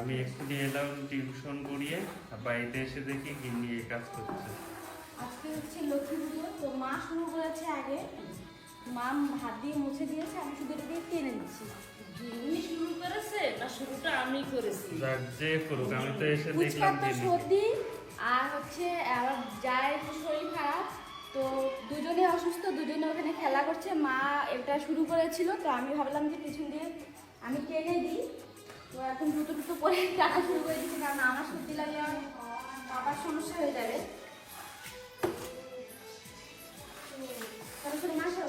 আমি এক্ষুনি এলাম টিউশন করিয়ে আর বাড়িতে এসে দেখি গিন্নি এই কাজ করছে। আজকে হচ্ছে লক্ষ্মী পুজো তো মা শুরু করেছে আগে। মা হাত দিয়ে মুছে দিয়েছে আমি শুধু এটা দিয়ে টেনে দিচ্ছি যিনি শুরু করেছে না শুরুটা আমি করেছি? যে করুক আমি তো এসে দেখলাম সর্দি আর হচ্ছে আবার যায় একটু শরীর খারাপ তো দুজনে অসুস্থ দুজনে ওখানে খেলা করছে। মা এটা শুরু করেছিল তো আমি ভাবলাম যে পিছন দিয়ে আমি টেনে দিই। এখন দ্রুত দ্রুত পরে টাকা শুরু করে দিচ্ছি কারণ আমার সত্যি লাগলে আমার সমস্যা হয়ে যাবে। তারপরে মাসে